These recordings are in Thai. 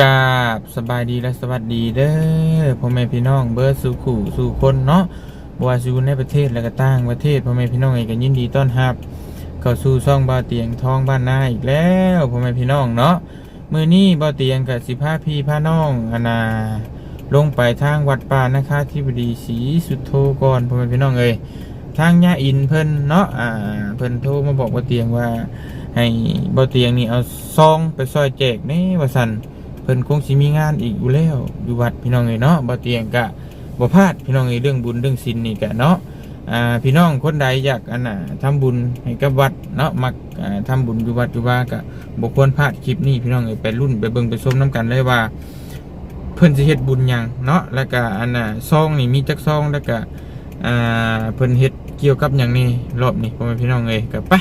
กาบสบายดีและสวัสดีเด้อพ่อแม่พี่น้องเบิร์ดสู่ขู่สู่คนเนาะบวาสู่ในประเทศและก็ต่างประเทศพ่อแม่พี่น้องเองก็ยินดีต้อนรับ เข้าสู่ช่องบ่าวเตียงทองบ้านนาอีกแล้วพ่อแม่พี่น้องเนาะมื้อนี้บ่าวเตียงกับสิพาพี่พาน้องอนาลงไปทางวัดป่านะคะที่บดีศรีสุโธก่อนพ่อแม่พี่น้องเอ้ยทางย่าอินเพิ่นเนาะอ่าเพิ่นโทรมาบอกบ่าวเตียงว่าให้บ่าวเตียงนี่เอาซองไปซอยแจกนี่ว่าซั่น พิ่นคงสิมีงานอีกอยู่แล้วอยู่วัดพี่น้องเอ้ยเนาะบ่เตียงกะบ่พลาดพี่น้องเอ้ยเรื่องบุญเรื่องศีลนี่กะเนาะอ่าพี่น้องคนใดอยากอันน่ะทำบุญให้กับวัดเนาะมักอ่าทำบุญอยู่วัดอยู่ว่ากะบ่ควรพลาดคลิปนี้พี่น้องเอ้ยไปรุ่นไปเบิ่งไปชมนํกันเลยว่า เพิ่นสิเฮ็ดบุญหยังเนาะแล้วก็อันน่ะซองนี่มีจักซองแล้วก็อ่าเพิ่นเฮ็ดเกี่ยวกับหยังนี่รอบนี้พ่อแม่พี่น้องเอ้ยก็ไป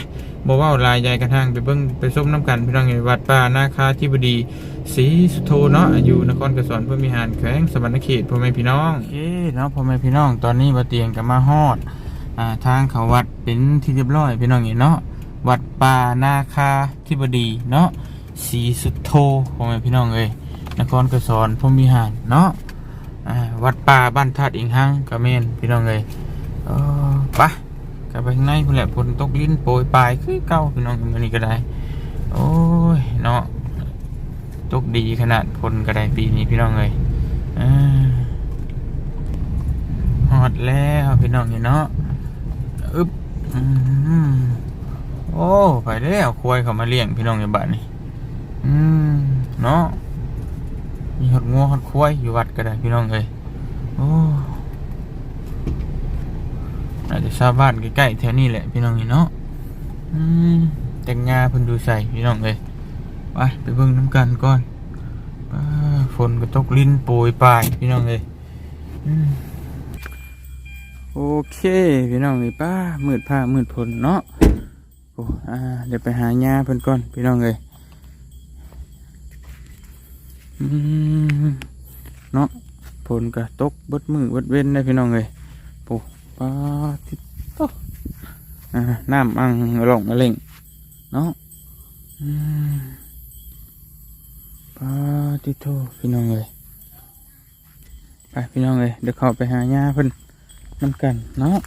บ่เว้าลายใหญ่กระทั่งไปเบิ่งไปชมนํกันพี่น้องเอ้ยวัดป่านาคาธิบดีสีสุโธเนาะอยู่นครกระสอนเพื่อมีหารแขวงสวรรณเขตพ่อแม่พี่น้องโอเคเนาะพ่อแม่พี่น้องตอนนี้บาเตียงกับมาฮอดอ่าทางเขาวัดเป็นที่เรียบร้อยพี่น้องเห็นเนาะวัดป่านาคาธิบดีเนาะสีสุโธพ่อแม่พี่น้องเอ้ยนครกระสอนพื่อมีหารเนาะอ่าวัดป่าบ้านธาตุอิงหังกระเมนพี่น้องเอ้ยเออไป กลับไปข้างในพุ่นแหละฝนตกลิ้นโปรยปลายคือเก่าพี่น้องมันนี้ก็ได้ โอ้ยเนาะตกดีขนาดพลกระไดปีนี้พี่น้องเลยอาฮอดแล้วพี่น้องเนาะอึบโอ้ไปแล้วควายเขามาเลี้ยงพี่น้องในบ้านนี่อืมเนาะมีหดงัวหดควายอยู่วัดก็ได้พี่น้องเลยโอ้ อาจจะชาวบ้านใกล้ๆแถวนี้แหละพี่น้องนี่เนาะอืมแต่งงาเพิ่นดูใส่พี่น้องเลยไปไปเบิ่งน้ำกันก่อนฝนก็ตกลิ้นโปรยปลายพี่น้องเลยโอเคพี่น้องเลยป้ามืดผ้ามืดฝนเนาะโอ้อาเดี๋ยวไปหาหญ้าเพิ่นก่อนพี่น้องเลยเนาะฝนก็ตกบดมือบดเว้นได้พี่น้องเลย ปาทิศโตอ่าน้ำอังหลงมาเล่งเนาะปาติโทพี่น้องเลยไปพี่น้องเลยเดี๋ยวเขาไปหาหญ้าเพิ่นน้ำกันเนาะ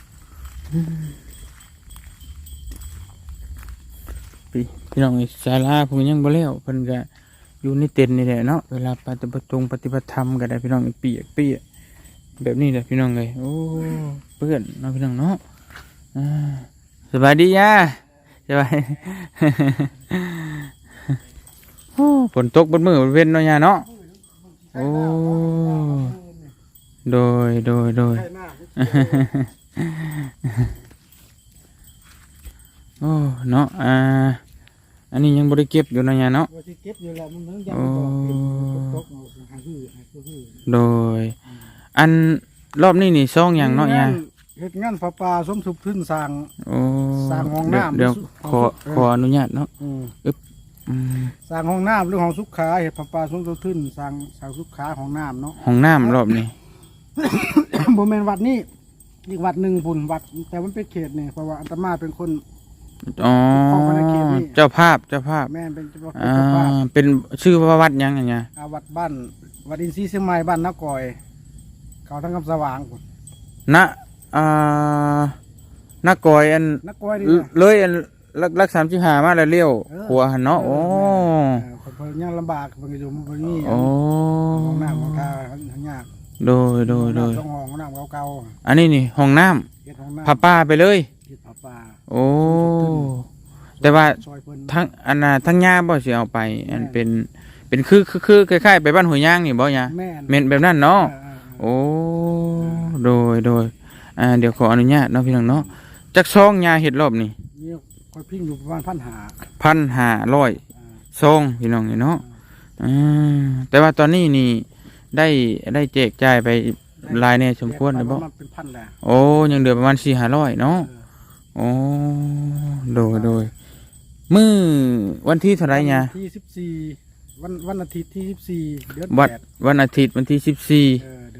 พี่พี่น้องเอ้ยศาลาผมยังบ่แล้วเพิ่นก็อยู่ในเต็นท์นี่แหละเนาะเวลาปฏิบัติตรงปฏิบัติธรรมก็ได้พี่น้องเปียกเปียก แบบนี้แหละพี่น้องเลยโอ้เพื่อนเนาะพี่น้องเนาะอ่าสบายดีย่าสบายโอ้ฝนตกบนมือบนเว้นเนาะยาเนาะโอ้โดยโดยโดยโอ้เนาะอ่าอันนี้ยังบริเก็บอยู่เนาะยาเนาะว่าสิเก็บอยู่แล้วมันยังไม่บอกเก็บตกเอาหาหื้อหาหื้อโดย อันรอบนี้นี่ซ่องอย่างเนาะยาเฮ็ดงานปลาปลาสมทุบทึ้นสร้าง โอ้สร้างห้องน้ำ เดี๋ยวสุขอเออขออนุญาตเนาะอืมอืมสร้างห้องน้ำหรือห้องสุขาเฮ็ดปลาปลาสมทุบทึ้นสร้างสร้างสุขาห้องน้ำเนาะ ห้องน้ำรอบนี้ บ่แม่นวัดนี้อีกวัดหนึ่งพุ่นวัด แต่มันเป็นเขตนี่เพราะว่าอาตมาเป็นคน อ๋อเข้ามาในเขตนี่เจ้าภาพเจ้าภาพแม่นเป็นเจ้าอ่าภาพเป็นชื่อว่าวัดหยังไงเนี่ย อาวัดบ้านวัดอินทรีย์เชียงใหม่บ้านนากอย เขาทั้งคำสว่างพุ่นณอ่านักกอยอันนากอยนี่เลนะเลยอันลักลักสามสิบห้ามาแล้วเลี้ยวเออหัวหันเนาะโอ้เออเพิ่นยังลำบากเพิ่นก็อยู่มันนี่โอ้ห้องน้ำของทาทั้งยากโดยโดยโดยต้องห้องน้ำเก่าอันนี้นี่ห้องน้ๆเฮ็ดห้องำน้ำผ้าป้าไปเลย เฮ็ดผ้าป่าโอ้ แต่ว่า ซอยเพิ่นทั้งอันน่ะทั้งย่าบ่สิเอาไป อันเป็นเป็นคือคือคือคล้ายๆไปบ้านหัวยย่างนี่บ่ยาแม่นเม่นแบบนั้นเนาะเออเออ โอ้โดยโดยอ่าเดี๋ยวขออนุญาตเนาะพี่น้องเนาะจักซองยาเห็ดรอบนี่นี่คอยพิงอยู่ประมาณพันหาพันห้าร้อยอ่าซองพี่น้องนี่เนาะอ่าแต่ว่าตอนนี้นี่ได้ได้แจกจ่ายไปหลายแน่สมควรแยนะกไปบ่ประมาณเป็นพันแหละโอ้ยังเหลือประมาณสี่ห้าร้อยเนาะเออโอ้โดยโดยมือวันที่เท่าไหรเนี่ยที่สิบสี่วันวันอาทิตย์ที่สิบสี่เดือนวัดแปดวันอาทิตย์วันที่สิบสี่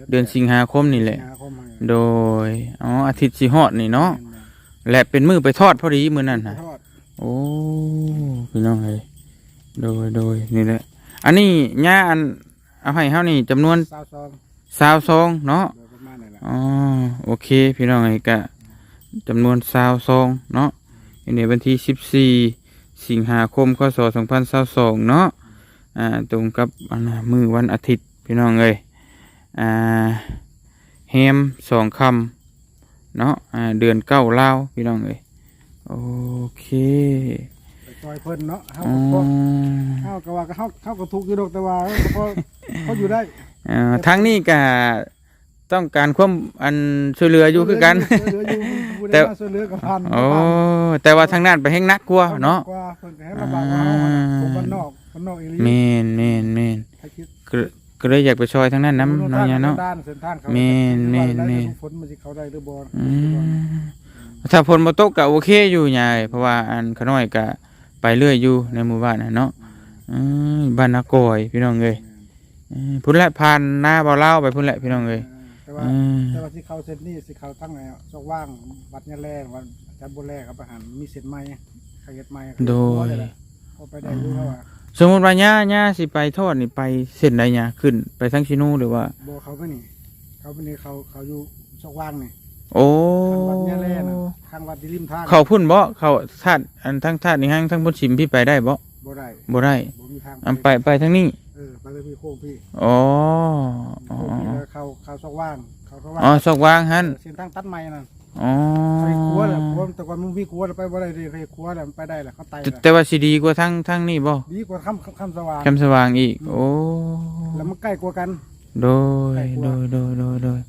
เออเดือนสิงหาคมนี่แหละ สิงหาคมให้โดยอ๋ออาทิตย์สีฮอดนี่เนาะแม่นและเป็นมือไปทอดพอดีมือนั่นๆนะทอดโอ้พี่น้องเอ้ยโดยโดยนี่แหละ อันนี้ย่าอันเอาให้เฮานี่จำนวนสาวซองสาวซองเนาะ โดยประมาณนี่แหละอ๋อโอเค พี่น้องไอ้กะจำนวนสาวซองเนาะอยู่ในวันที่สิบสี่สิงหาคมพศสองพันสาวสองเนาะอ่าตรงกับอันน่ะมือวันอาทิตย์พี่น้องเอ้ย อ่าแฮมสองคำเนาะอ่าเดือนเก้าลาวพี่น้องเอ้ยโอเคไปจอยเพิ่นเนาะเฮาอ๋อก็เฮาก็ว่าก็เฮาเฮาก็ถูกอยู่ดอกแต่ว่าเออพอเขาอยู่ได้อ่าทั้งนี้ก็ต้องการความอันช่วยเหลืออยู่คือกันช่วยเหลืออยู่ผู้แต่ใดมาช่วยเหลือกับพันโอ้แต่ว่าทางนั้นไปแห่งนักกลัวาเนาะกว่าเพิ่นก็ให้ระบาดว่าเฮาอะนะผมบ้านนอกบ้านนอกอีหลีเมนเมนเมนให้คิด ก็ก็เลยอยากไปช่วยทางนั้นน้ำเนาะเนี่ยเนาะ ด้านเส้นทางเขาแม่นแม่นแม่น ฝนมันสิเข้าได้หรือบ่อืมถ้าฝนมาตกก็โอเคอยู่ยายเพราะว่าอันขน้อยก็ไปเรื่อยอยู่ในหมู่บ้านน่ะเนาะอืมบ้านนากอยพี่น้องเอ้ยอืมพุ่นแหละผ่านหน้าบ่อเล่าวไปพุ่นแหละพี่น้องเอ้ยแต่ว่าอืมแต่ว่าที่เขาเส้นนี้สิเขาตั้งไงซอกว่างวัดยะแลวัดอาจารย์บุญแลครับอาหารมีเส้นไม้ขยัดไม้โดยพอไปได้รู้เขาว่า สมมุติว่าย่าย่าสิไปทอดนี่ไปเส้นใดย่าขึ้น ไปทั้งชิโนูหรือว่าบ่เขาไม่นี่ เขาไม่นี่เขาเขาอยู่ซอกว่างนี่โอ้ทางวัดยะแลนะทางวัดที่ริมทางเขาพุ่นบ่เขาธาตุอันทั้งธาตุนี่ห้างทั้งพุ่นชิมพี่ไปได้บ่บ่ได้บ่ได้บ่มีทางอันไปไปทั้งนี้เออไปเลยพี่โค้งพี่อ๋ออ๋อโค้งพี่แล้วเขาเขาซอกว่างเขาซอกว่างอ๋อสอกวางหันเส้นทางตัดไม้นั่น อ๋อไปครัวแหละครัวแต่ก่อนมันมีครัวแล้วไปบ่ได้เลยไปครัวแล้วมันไปได้แหละเขาไต่แต่แหละแต่ว่าสิดีกว่าทั้งทั้งนี่บ่ดีกว่าค่ำค่ำสว่างคำสว่างอีก โอ้แล้วมันใกล้กว่ากัน โดยโดยโดยโดยโดย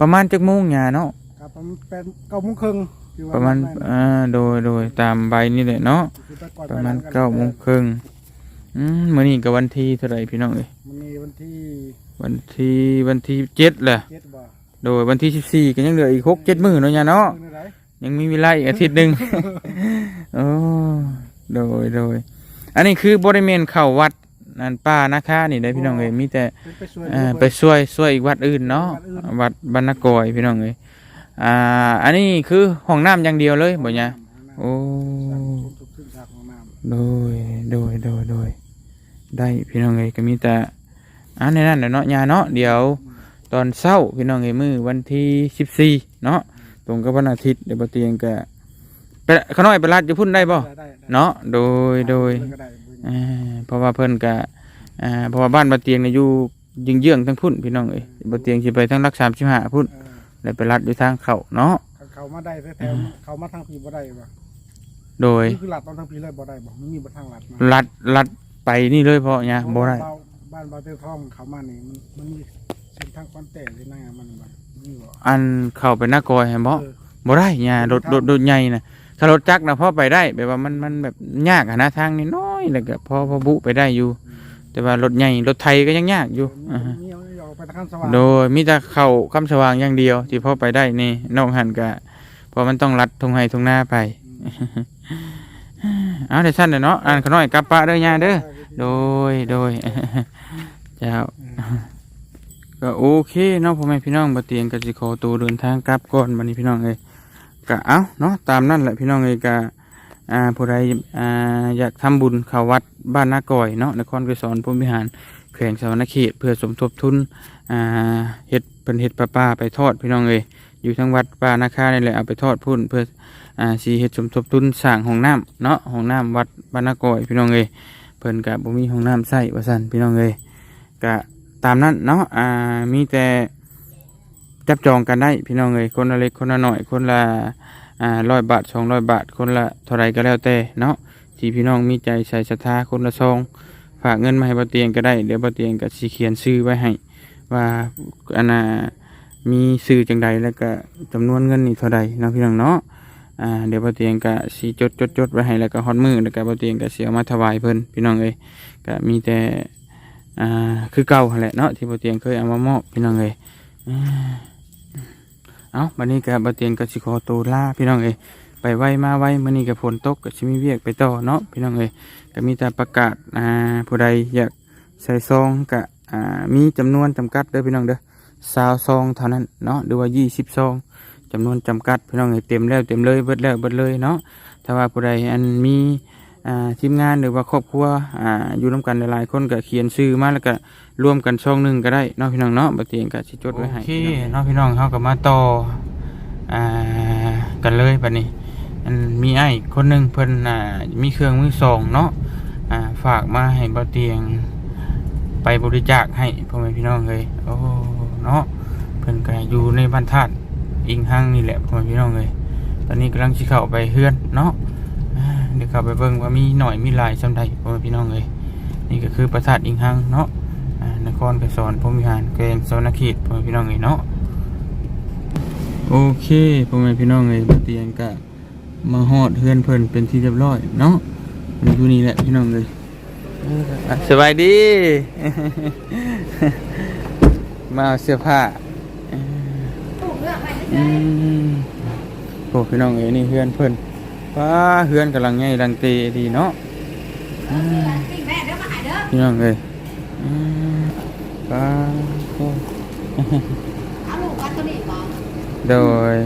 ประมาณจักโมงหยาเนาะครับประมาณแปดเก้าโมงครึ่งที่ว่ประมาณได้นอ่าโดยโดยตามใบนี่แหละเนาะคือไปก่อนประมาณไปหลังนเก้าโมงครึ่งอืมมื้อนี้ก็วันที่เท่าไหร่พี่น้องเอ้ยมันมีวันที่วันที่วันที่เจ็ดแหละ เจ็ดบ่ โดยวันที่สิบสี่ก็ยังเหลืออีกหกเจ็ดมื้อเนาะหยาเนาะมื้อไหนยังมีเวลาอีกอาทิตย์หนึ่งโอ้โดยโดยอันนี้คือบริเวณเข้าวัดนั่นป้านะคะนี่ได้พี่น้องเอ้ยมีแต่เป็นไปช่วยอ่าเหลือไปช่วยช่วยอีกวัดอื่นเนาะวัดบรรณกอยพี่น้องเอ้ยอ่า อันนี้คือห้องน้ำอย่างเดียวเลยบ่เนี่ยโอ้ทุกขึ้นจากของน้โดยโดยโดยโดยได้พี่น้องเอ้ยก็มีแต่อันในนั้นแหละเนาะยาเนาะเดี๋ยว ตอนเช้าพี่น้องเอ้ยมือวันที่สิบสี่เนาะตรงกับวันอาทิตย์เดี๋ยวบ่เตียงก็ไปขน้อยไปรัดจะพุ่นได้บ่ำได้ได้เนาะโดยโดยก็ได้อ่าเพราะว่าเพิ่นก็อ่าเพราะว่าบ้านบ่เตียงเนี่ยอยู่ยิงเยื้องๆทั้งพุ่นพี่น้องเอ้ยบ่เตียงสิไปทั้งรักสามสิบห้าพุ่นเออแล้วไปรัดอยู่ทางเข้าเนาะเขาเขามาได้แถวๆเขามาทางพีบ่ได้บ่โดยนี่คือหลัดตอนทางพีเลยบ่ได้บ่มันมีบ่ทางหลัดมารัดรัดไปนี่เลยเพราะเนี่ยบ่ได้บ้านบ้านบาเตอร์ทองเขามานี่มันมันมี เส้นทางคอนแต่ที่นั่นอะมันบ่นมีบ่ อันเข้าไปหน้ากอยเห็นบ่เออ บ่ได้เนี่ยรถรถรถใหญ่น่ะถ้ารถจักรนะพอไปได้แบบว่ามันมันแบบยากอะนะทางนี่น้อยแล้วก็พอพอบุไปได้อยู่ แต่ว่ารถใหญ่รถไทยก็ยังยากอยู่อ่าฮะมีเอาเอาไปทางสว่างโดยมีแต่เข้าคำสว่างอย่างเดียว ที่พอไปได้นี่นอกหันก็เพราะมันต้องลัดทงไห้ทงหน้าไป เอาแต่สั้นเด้อเนาะอ่านขน้อยกลับปะเด้อย่าเด้อ โดย โดย เจ้า ก็โอเคเนาะพ่อแม่พี่น้องบะเตียงก็สิขอตัวเดินทางกลับก่อนบัดนี้พี่น้องเอ้ยก็เอาเนาะตามนั่นแหละพี่น้องเอ้ยก็อ่าผู้ใดอ่าอยากทำบุญเข้าวัดบ้านนาก่อยเนาะนครไกสอนพรหมวิหารแขวงสวรรณเขตเพื่อสมทบทุนอ่าเฮ็ดเป็นเฮ็ดปลาป้าไปทอดพี่น้องเอ้ยอยู่ทั้งวัดป่านาคานี่แหละเอาไปทอดพุ่นเพื่ออ่าสีเฮ็ดสมทบทุนสร้างห้องน้ำเนาะห้องน้ำวัดบ้านนาก่อยพี่น้องเอ้ยเพิ่นกะบ่มีห้องน้ำใส่ว่าซั่นพี่น้องเอ้ยกะ ตามนั้นเนาะอ่ามีแต่จับจองกันได้พี่น้องเอ้ยคนละเล็กคนละหน้อยคนละอ่าร้อยบาทสองร้อยบาทคนละเท่าไรก็แล้วแต่เนาะที่พี่น้องมีใจใส่ศรัทธาคนละซองฝากเงินมาให้บ่เตียงก็ได้เดี๋ยวบ่เตียงก็สิเขียนชื่อไว้ให้ว่าอันน่ะมีชื่อจังใดแล้วก็จำนวนเงินนี่เท่าใดเนาะพี่น้องเนาะอ่าเดี๋ยวปเตียงกะสีจดจดจดไว้ให้แล้วก็ฮอดมือแล้วก็ปเตียงกะเสียมาถวายเพิ่นพี่น้องเอ้ยก็มีแต่ อ่าคือเก่าแหละเนาะที่ปเตียงเคยเอามามอบพี่น้องเอ้ยอ่าเอาบัดนี้ก็ปเตียงก็สิขอตัวลาพี่น้องเอ้ยไปไวมาไวมื้อนี้ก็ฝนตกก็สิมีเวียกไปต่อเนาะพี่น้องเอ้ยก็มีแต่ประกาศอ่าผู้ใดอยากใส่ซองก็อ่ามีจำนวนจำกัดเด้อพี่น้องเด้อ20ซองเท่านั้นเนาะหรือว่า20ซองจำนวนจำกัดพี่น้องให้เต็มแล้วเต็มเลยเบิดแล้วเบิดเลยเนาะถ้าว่าผู้ใดอันมี ทีมงานหรือว่าครอบครัวอ่าอยู่นํกันหลายๆคนก็เขียนชื่อมาแล้วก็รวมกันช่องหนึงก็ได้เนาะพี่น้องเนาะบ่เตียงก็สิจดไว้ให้โอเคเนาะพี่น้องเฮาก็มาต่ออ่ากันเลยบัดนี้อันมีไอ้คนหนึ่งเพิ่นอ่ามีเครื่องมือสองเนาะอ่าฝากมาให้บ่เตียงไปบริจาคให้พ่อแม่พี่น้องเลยโอ้เนาะเพิ่นก็อยู่ในบ้านธาตุอิงห้างนี่แหละพ่อแม่พี่น้องเลยตอนนี้กำลังสิเข้าไปเฮือนเนาะอ่า เดี๋ยวเข้าไปเบิ่งว่ามีหน่อยมีลายซำใดพ่อแม่พี่น้องเลยนี่ก็คือประสาทอิงห้างเนาะนครไปสอนพรมิหารแกงสวรรณเขตพ่อแม่พี่น้องเลยเนาะโอเคพ่อแม่พี่น้องเลยเตียงก็มาฮอดเฮือนเพิ่นเป็นที่เรียบร้อยเนาะมันอยู่นี่แหละพี่น้องเลยสบายดี มาเสื้อผ้าอืมโอ้พี่น้องเอ้ยนี่เฮือนเพิ่น ว้าเฮือนกำลังใหญ่ดังเตดีเนาะอืมพี่น้องเอ้ยอืมว้าโอ้โดย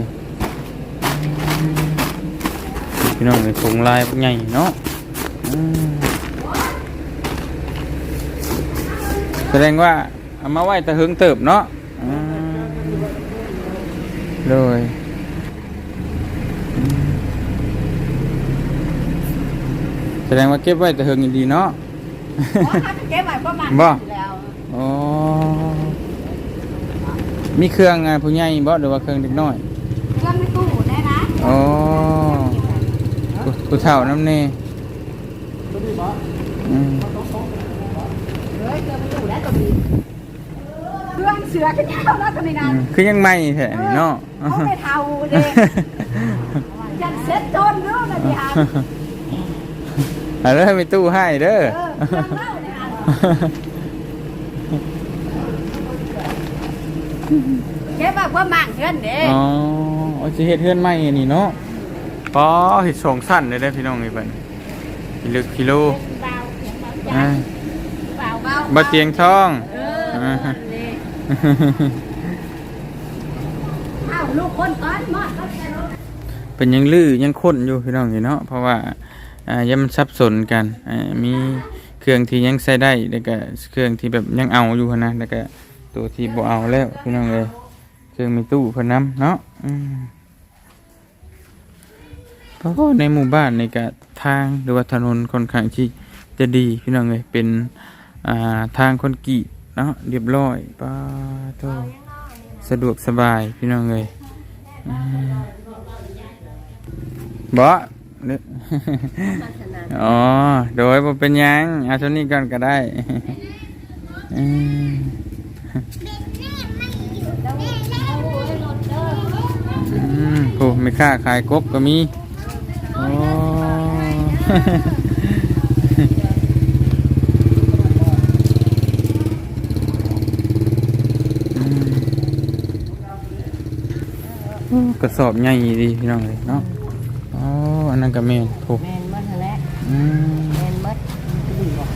พี่น้องในถุงลายใหญ่เนาะอืมแสดงว่าเอามาไว้แต่หึงเติบเนาะอืมเลยอืม แสดงว่าเก็บไว้แต่หึงดีเนาะเก็บไว้ประมาณบ่แล้วอ๋อ มีเครื่องไงผู้ใหญ่บ่หรือว่าเครื่องเด็กน้อย เครื่องในตู้ได้นะอ๋อ ผู้ผู้เฒ่าน้ำเน่ตัวนี้บ่อืมเฮ้ยเครื่องในตู้ได้ตัวนี้เครื่องเสือขึ้นยาวแล้วตัวนี้นะอืมคือยังไม่แท้นี่เนาะ เขาไม่เท่าเด็กยันเซ็ตโจนเรื่องนะพี่อาร์ เอาเลยมีตู้ให้เด้อเออเครื่องเล่าเนี่ยอะเก็บไว้ประมาณเดือนเด้อ๋อเอาสิเฮ็ดเฮือนใหม่นี่เนาะปอเฮ็ดสองสั้นเลยเด้อพี่น้องนี่เพิ่นกิลึกกิโลเบาเสียงเบาอ่าเบาเบาบ่เตียงทอง เออนี่เอ้าลูกคนก้อนมอดก็แค่รถเป็นยังลือยังข้นอยู่พี่น้องนี่เนาะเพราะว่า อ่ายังมันสับสนกันอ่ามีเครื่องที่ยังใช้ได้แล้วก็เครื่องที่แบบยังเอาอยู่นะแล้วก็ตัวที่บ่เอาแล้วพี่น้องเอ้ยเครื่องมีตู้พนนํเนาะอืมเพราะว่าในหมู่บ้านในกะทางหรือว่าถนนค่อนข้างที่จะดีพี่น้องเอ้ยเป็นอ่าทางคอนกรีตเนาะเรียบร้อยป้าโตสะดวกสบายพี่น้องเอ้ยบ่ ออ๋อ โดยบ่เป็นหยังเอาเท่านี้ก่อนก็ได้อืมอืมโอ้ไม่ค่าขายกบก็มีโอ้อืมโอ้กระสอบใหญ่ดีพี่น้องเลยเนาะอ๋ออันนั้น ก็แม่นโอ้แมนมัดนั่นแหละอืมแมนมัดดีกว่า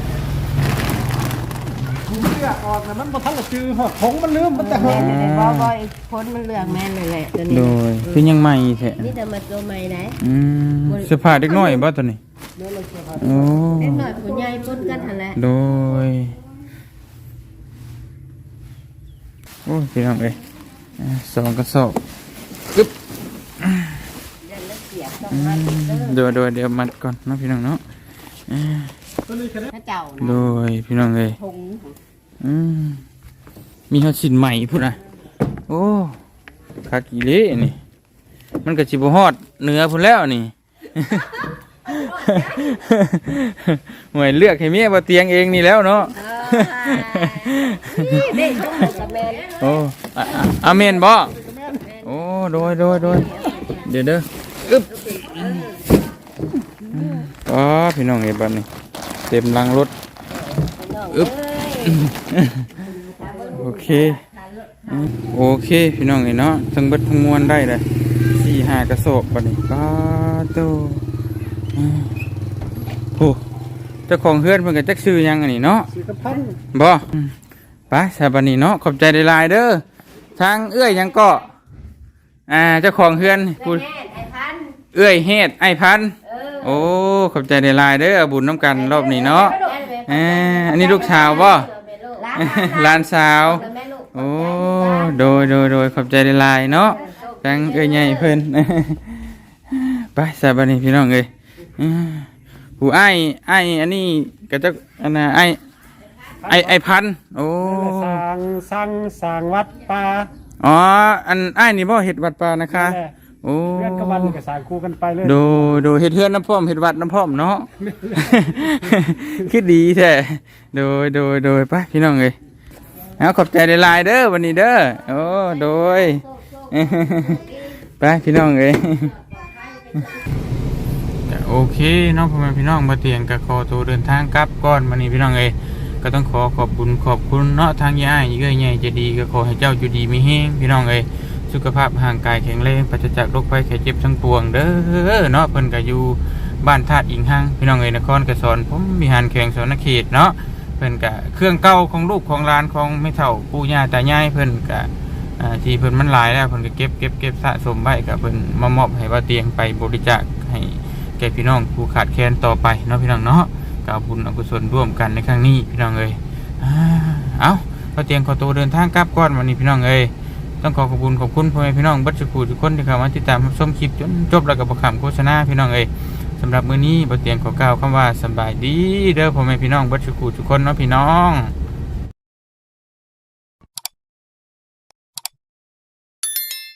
ถุงเสื้อออกน่ะมันบ่ทันละจือฮอดผงมันลืมมันแต่หแมอมนเลยบ่บ่อยพ้นมันเลือกแมนเลยแหละตัวนี้โดยคือยังใหม่แท้นี่จะมาตัวใหม่ไหนอืมเสื้อผ้าเด็กน้อยบ่ตัวนี้โอ้เล็กหน่อยผู้ใหญ่พ้นกันหั่นแหละโดยโอ้ยพี่น้องเอ้ยอ่าสองกระสอบกึ๊บ ยันละเสียบต้องมัดเด้อ โดยโดยเดี๋ยวมัดก่อนเนาะพี่น้องเนาะอ่าตัวนี้แค่นี้พระเจ้าโดนะยพี่น้องเอ้ยทงอืมมีฮอดสินใหม่พุ่นน่ะโอ้คากิเละนี่ มันก็สิบ่ฮอดเหนือพุ่นแล้วนี่หวยเลือกให้เมียบ่เตียงเองนี่แล้วเนาะเออนี่นี่ต้องมากับแมนโอ้อะอะอาเมนบ่โอ้โดยโดยโดยเดี๋ยวเด้อ อึ๊บอ๋อพี่น้องเอ้ยบัดนี้ เต็มลังรถอึ๊บโอเคอืมโอเค พี่น้องเอ้ยเนาะทั้งเบิดทั้งมวลได้เลยสี่ห้ากระสอบบัดนี้ป้าโตอืมโอ้เจ้าของเฮือนเพิ่นก็จักซื้อหยังอันนี้เนาะสีกระพันบ่อืมไปสาบันนี้เนาะขอบใจหลายๆเด้อทางเอื้อยหยังก็อ่าเจ้าของเฮือนกูกูแม่ไอ้พัน เอื้อยเฮ็ดไอ้พันธุ์เออโอ้ขอบใจได้หลายเด้อบุญน้ำกันรอบนี้เนาะเอ่าอันนี้ลูกสาวบ่ หลานสาว โอ้โดยโดยโดยขอบใจได้หลายเนาะจังเอ้ยใหญ่เพิ่น ไปสบายดีพี่น้องเอ้ยอืมผู้อ้ายอ้ายอันนี้ก็จะอันน่ะอ้ายไอ้ไอ้พันธุ์โอ้สร้างสร้างสร้างวัดป่าอ๋ออันอ้ายนี่บ่เฮ็ดวัดป่านะคะ โอ้เพื่อนกับวันก็สร้างคู่กันไปเลยโดโดเฮ็ดเฮือนน้ำพร้อมเฮ็ดวัดน้ำพร้อมเนาะ คือดีแท้โดยโดยโดยไปพี่น้องเอ้ยเอาขอบใจหลายๆเด้อวันนี้เด้อโอ้โดยไปพี่น้องเอ้ยโอเคเน้องพ่อแม่พี่น้องมาเตียงกับขอตัวเดินทางกลับก่อนวันนี้พี่น้องเอ้ยก็ต้องขอขอบคุณขอบคุณเนาะทางย่ายเอ้ยใหญ่ใจะดีก็ขอให้เจ้าอยู่ดีมีแห้งพี่น้องเอ้ย สุขภาพห่างกายแข็งแรงปราศจากโรคภัยไข้เจ็บทั้งปวง เด้อเนาะเพิ่นก็อยู่บ้านธาตุอิงหังพี่น้องเอ้ยนครกระสอนผมมีหานแข่งสวนเขตเนาะเพิ่นก็เครื่องเก่าของลูกของหลานของไม่เฒ่าปู่ย่าตายายเพิ่นก็ที่เพิ่นมันหลายแล้วเพิ่นก็เก็บเก็บเก็บสะสมไว้ก็เพิ่นมามอบให้ว่าเตียงไปบริจาคให้แก่พี่น้องผู้ขาดแคลนต่อไปเนาะพี่น้องเนาะกาบุญอกุศลร่วมกันในครั้งนี้พี่น้องเอ้ยอ่าเอาพอเตียมขอตัวเดินทางกลับก่อนวันนี้พี่น้องเอ้ย ต้องขอขอบคุณขอบคุณพ่อแม่พี่น้องบัตรสกูทุกคนที่เข้ามาติดตามรับชมคลิปจนจบแล้วก็ประคำโฆษณาพี่น้องเอ้ยสำหรับมื้อนี้บทเตียงขอกล่าวคำว่าสบายดีเด้อพ่อแม่พี่น้องบัตรสกูทุกคนเนาะพี่น้อง